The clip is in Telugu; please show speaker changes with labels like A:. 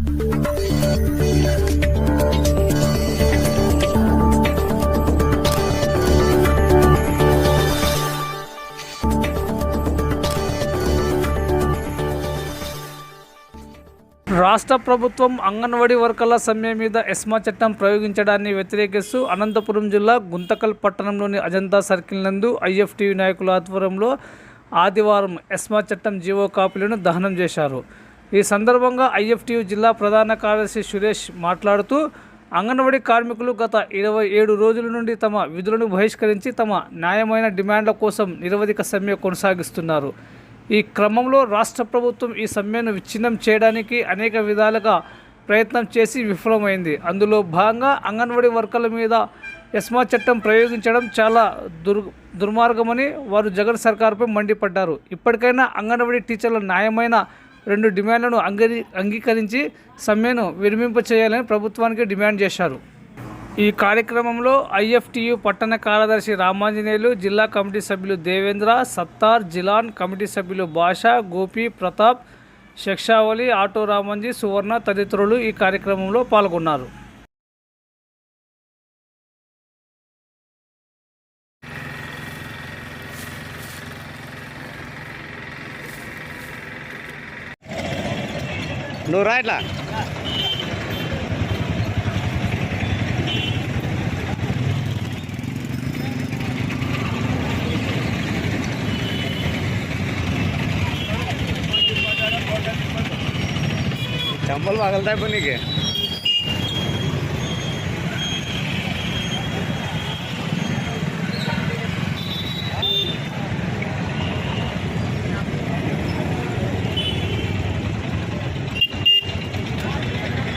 A: రాష్ట్ర ప్రభుత్వం అంగన్వాడీ వర్కర్ల సమ్మె మీద ఎస్మా చట్టం ప్రయోగించడాన్ని వ్యతిరేకిస్తూ అనంతపురం జిల్లా గుంతకల్ పట్టణంలోని అజంతా సర్కిల్ నందు ఐఎఫ్టీవీ నాయకుల ఆధ్వర్యంలో ఆదివారం ఎస్మా చట్టం జీవో కాపీలను దహనం చేశారు. ఈ సందర్భంగా ఐఎఫ్టీయూ జిల్లా ప్రధాన కార్యదర్శి సురేష్ మాట్లాడుతూ అంగన్వాడీ కార్మికులు గత ఇరవై ఏడు రోజుల నుండి తమ విధులను బహిష్కరించి తమ న్యాయమైన డిమాండ్ల కోసం నిరవధిక సమ్మె కొనసాగిస్తున్నారు. ఈ క్రమంలో రాష్ట్ర ప్రభుత్వం ఈ సమ్మెను విచ్ఛిన్నం చేయడానికి అనేక విధాలుగా ప్రయత్నం చేసి విఫలమైంది. అందులో భాగంగా అంగన్వాడీ వర్కర్ల మీద ఎస్మా చట్టం ప్రయోగించడం చాలా దుర్ దుర్మార్గమని వారు జగన్ సర్కార్పై మండిపడ్డారు. ఇప్పటికైనా అంగన్వాడీ టీచర్ల న్యాయమైన రెండు డిమాండ్లను అంగీ అంగీకరించి సమ్మెను విరమింప చేయాలని ప్రభుత్వానికి డిమాండ్ చేశారు. ఈ కార్యక్రమంలో ఐఎఫ్టియు పట్టణ కార్యదర్శి రామాంజనేయులు జిల్లా కమిటీ సభ్యులు దేవేంద్ర సత్తార్ జిలాన్ కమిటీ సభ్యులు భాష గోపి ప్రతాప్ శక్షావళి ఆటో రామంజీ సువర్ణ తదితరులు ఈ కార్యక్రమంలో పాల్గొన్నారు.
B: लो राइट चंबल बागलता पण बनी